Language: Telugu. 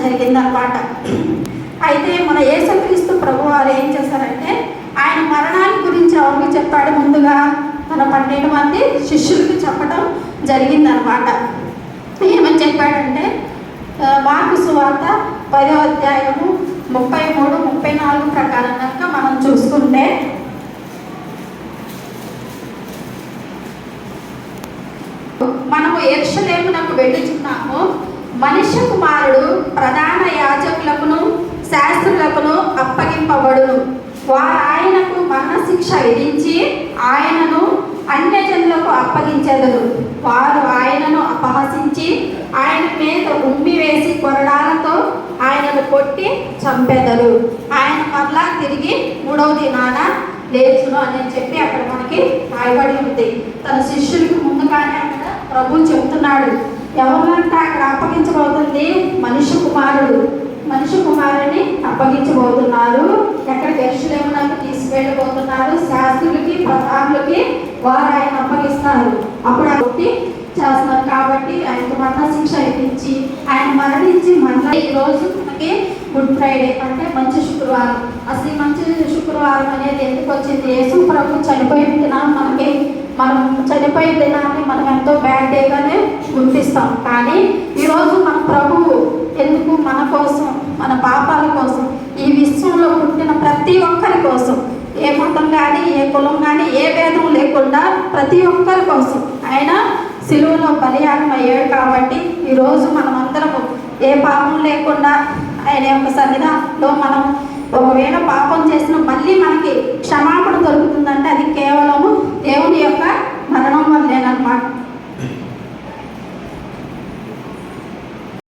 జరిగిందనమాట అయితే మన యేసుక్రీస్తు ప్రభు వారు ఏం చేశారంటే ఆయన మరణాన్ని గురించి ఎవరికి చెప్పాడు ముందుగా. తన పన్నెండు మంది శిష్యులకి చెప్పడం జరిగిందనమాట ఏమని చెప్పాడంటే మార్పు సువార్త పదో అధ్యాయము ముప్పై మూడు ముప్పై నాలుగు ప్రకారం కనుక మనం చూసుకుంటే మనము ఎరుషలేమునకు వెళ్ళుచున్నాము. మనిషి కుమారుడు క్షయించి విధించి ఆయనను అన్యజనులకు అప్పగించెదరు. వారు ఆయనను అపహసించి ఆయన మీద ఉమ్మి వేసి కొరడాలతో ఆయనను కొట్టి చంపెదరు. ఆయన మరలా తిరిగి మూడవ దినాన లేచును అని చెప్పి అక్కడ మనకి రాయబడి ఉంది. తన శిష్యులకు ముందుగానే అక్కడ ప్రభు చెబుతున్నాడు. ఎవరినంటే అక్కడ అప్పగించబోతుంది? మనిషి కుమారుడు. మనిషి కుమారుని అప్పగించబోతున్నారు. శాస్త్రులకి వారు ఆయన అప్పగిస్తారు. అప్పుడు ఆ చేస్తున్నారు కాబట్టి ఆయనకు మరణ శిక్ష ఇప్పించి ఆయన మరణించి మళ్ళీ ఈ రోజు మనకి గుడ్ ఫ్రైడే అంటే మంచి శుక్రవారం. అసలు ఈ మంచి శుక్రవారం అనేది ఎందుకు వచ్చింది? యేసు ప్రభు చనిపోయిన దినాన్ని మనకి మనం చనిపోయిన దినాన్ని మనం ఎంతో బ్యాడ్ డేగానే గుర్తిస్తాం. కానీ ఈరోజు మన ప్రభువు ఎందుకు మన కోసం మన పాపాల కోసం ఈ విశ్వంలో పుట్టిన ప్రతి ఒక్కరి కోసం ఏ మతం కానీ ఏ కులం కానీ ఏ భేదం లేకుండా ప్రతి ఒక్కరి కోసం ఆయన సిలువలో బలియాగం అయ్యాడు కాబట్టి ఈరోజు మనం అందరము ఏ పాపం లేకుండా ఆయన యొక్క సన్నిధానంలో మనం ఒకవేళ పాపం చేసిన మళ్ళీ మనకి క్షమాపణ దొరుకుతుందంటే అది కేవలం